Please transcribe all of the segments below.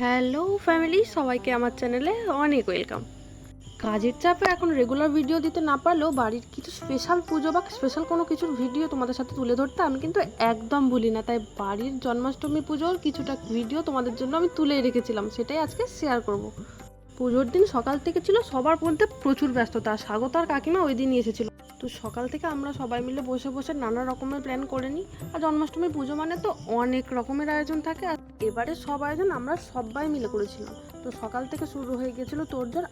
Hello family, সবাইকে আমার চ্যানেলে অনেক ওয়েলকাম। কাজের চাপে এখন রেগুলার ভিডিও দিতে না পারলেও বাড়ির কিছু স্পেশাল পুজো বা স্পেশাল কোনো কিছুর ভিডিও তোমাদের সাথে তুলে ধরতে আমি কিন্তু একদম ভুলি না। তাই বাড়ির জন্মাষ্টমী পুজোর কিছুটা ভিডিও তোমাদের জন্য আমি তুলেই রেখেছিলাম, সেটাই আজকে শেয়ার করব। পুজোর দিন সকাল থেকে ছিল সবার মধ্যে প্রচুর ব্যস্ততা, স্বাগত আর কাকিমা ওই দিনই এসেছিল। তো সকাল থেকে আমরা সবাই মিলে বসে বসে নানা রকমের প্ল্যান করে নিই। আর জন্মাষ্টমী পুজো মানে তো অনেক রকমের আয়োজন থাকে আর এবারে সব আয়োজন আমরা সবাই মিলে করেছিলাম। তো সকাল থেকে শুরু হয়ে গেছিল তোরজোর।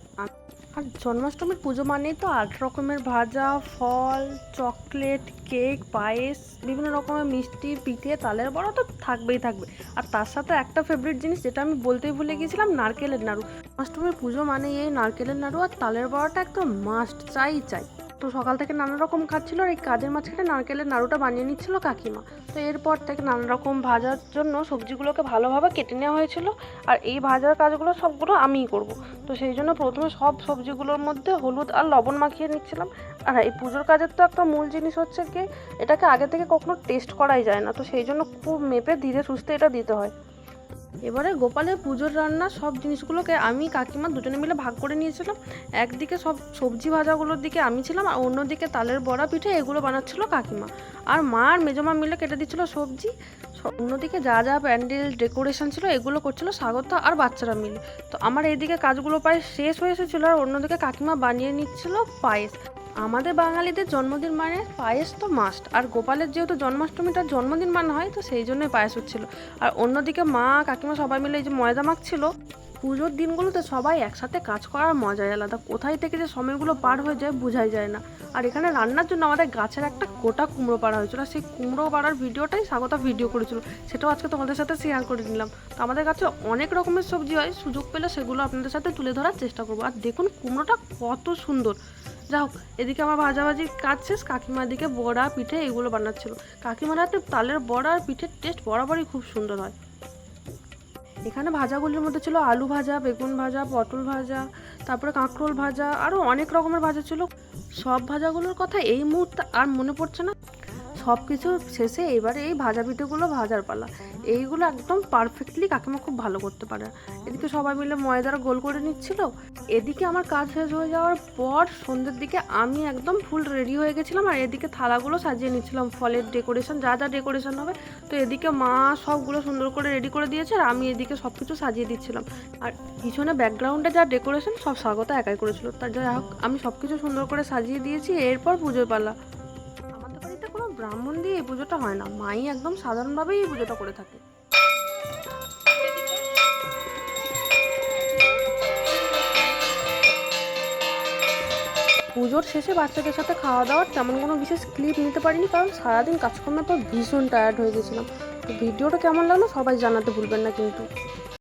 আর জন্মাষ্টমীর পুজো মানেই তো আট রকমের ভাজা, ফল, চকলেট, কেক, পায়েস, বিভিন্ন রকমের মিষ্টি, পিঠে, তালের বড়া তো থাকবেই থাকবে। আর তার সাথে একটা ফেভারিট জিনিস যেটা আমি বলতেই ভুলে গেছিলাম নারকেলের নাড়ু। জন্মাষ্টমীর পুজো মানে এই নারকেলের নাড়ু আর তালের বড়াটা একদম মাস্ট চাই চাই। তো সকাল থেকে নানা রকম খাচ্ছিল আর এই কাজের মাঝখানে নারকেলের নাড়ুটা বানিয়ে নিচ্ছিল কাকিমা। তো এরপর থেকে নানা রকম ভাজার জন্য সবজিগুলোকে ভালোভাবে কেটে নেওয়া হয়েছিল আর এই ভাজার কাজগুলো সবগুলো আমিই করব। তো সেই জন্য প্রথমে সব সবজিগুলোর মধ্যে হলুদ আর লবণ মাখিয়ে নিচ্ছিলাম। আর এই পুজোর কাজের তো একটা মূল জিনিস হচ্ছে কি, এটাকে আগে থেকে কখনো টেস্ট করাই যায় না। তো সেই জন্য খুব মেপে ধীরে সুস্থে এটা দিতে হয়। এবারে গোপালের পুজোর রান্না সব জিনিসগুলোকে আমি কাকিমা দুজনে মিলে ভাগ করে নিয়েছিলাম। একদিকে সব সবজি ভাজাগুলোর দিকে আমি ছিলাম আর অন্যদিকে তালের বড়া পিঠে এগুলো বানাচ্ছিল কাকিমা। আর মা আর মেজমা মিলে কেটে দিচ্ছিল সবজি। অন্যদিকে যা যা প্যান্ডেল ডেকোরেশন ছিল এগুলো করছিল স্বাগত আর বাচ্চারা মিলে। তো আমার এইদিকে কাজগুলো প্রায় শেষ হয়ে এসেছিল আর অন্যদিকে কাকিমা বানিয়ে নিচ্ছিল পায়েস। আমাদের বাঙালিদের জন্মদিন মানে পায়েস তো মাস্ট আর গোপালের যেহেতু জন্মাষ্টমীটার জন্মদিন মানে হয়, তো সেই জন্যই পায়েস হচ্ছিল। আর অন্যদিকে মা, কাকিমা সবাই মিলে এই যে ময়দা মাখছিল, পুজোর দিনগুলোতে সবাই একসাথে কাজ করার মজাই আলাদা। কোথায় থেকে যে সময়গুলো পার হয়ে যায় বোঝাই যায় না। আর এখানে রান্নার জন্য আমাদের গাছের একটা গোটা কুমড়ো পাড়া হয়েছিল, আর সেই কুমড়ো পাড়ার ভিডিওটাই স্বাগতা ভিডিও করেছিল। সেটাও আজকে তোমাদের সাথে শেয়ার করে নিলাম। তো আমাদের কাছে অনেক রকমের সবজি হয়, সুযোগ পেলে সেগুলো আপনাদের সাথে তুলে ধরার চেষ্টা করব। আর দেখুন, কুমড়োটা কত সুন্দর। যা হোক এদিকে আমার ভাজাভাজির কাজ শেষ, কাকিমার দিকে বড়া, পিঠে এগুলো বানাচ্ছিল। কাকিমার হাতে তালের বড়া আর পিঠের টেস্ট বরাবরই খুব সুন্দর হয়। এখানে ভাজাগুলির মধ্যে ছিল আলু ভাজা, বেগুন ভাজা, পটল ভাজা, তারপরে কাঁকরোল ভাজা আরও অনেক রকমের ভাজা ছিল। সব ভাজাগুলোর কথা এই মুহূর্তে আর মনে পড়ছে না। সব কিছু শেষে এবারে এই ভাজা পিঠেগুলো ভাজার পালা। এইগুলো একদম পারফেক্টলি কাকিমা খুব ভালো করতে পারে। এদিকে সবাই মিলে ময়দার গোল করে নিচ্ছিল। এদিকে আমার কাজ শেষ হয়ে যাওয়ার পর সন্ধ্যের দিকে আমি একদম ফুল রেডি হয়ে গেছিলাম আর এদিকে থালাগুলো সাজিয়ে নিচ্ছিলাম। ফলের ডেকোরেশন যা যা ডেকোরেশন হবে। তো এদিকে মা সবগুলো সুন্দর করে রেডি করে দিয়েছে আর আমি এদিকে সব কিছু সাজিয়ে দিচ্ছিলাম। আর পিছনে ব্যাকগ্রাউন্ডে যা ডেকোরেশন সব স্বাগত একাই করেছিল। তার যাই হোক, আমি সব কিছু সুন্দর করে সাজিয়ে দিয়েছি। এরপর পুজোর পালা। ব্রাহ্মণ দিয়ে এই পুজোটা হয় না। মাই একদম সাধারণভাবেই এই পুজোটা করে থাকে। পুজোর শেষে বাচ্চাদের সাথে খাওয়া দাওয়ার তেমন কোনো বিশেষ ক্লিপ নিতে পারিনি, কারণ সারাদিন কাজকর্মের পর ভীষণ টায়ার্ড হয়ে গেছিলাম। তো ভিডিওটা কেমন লাগল সবাই জানাতে ভুলবেন না কিন্তু।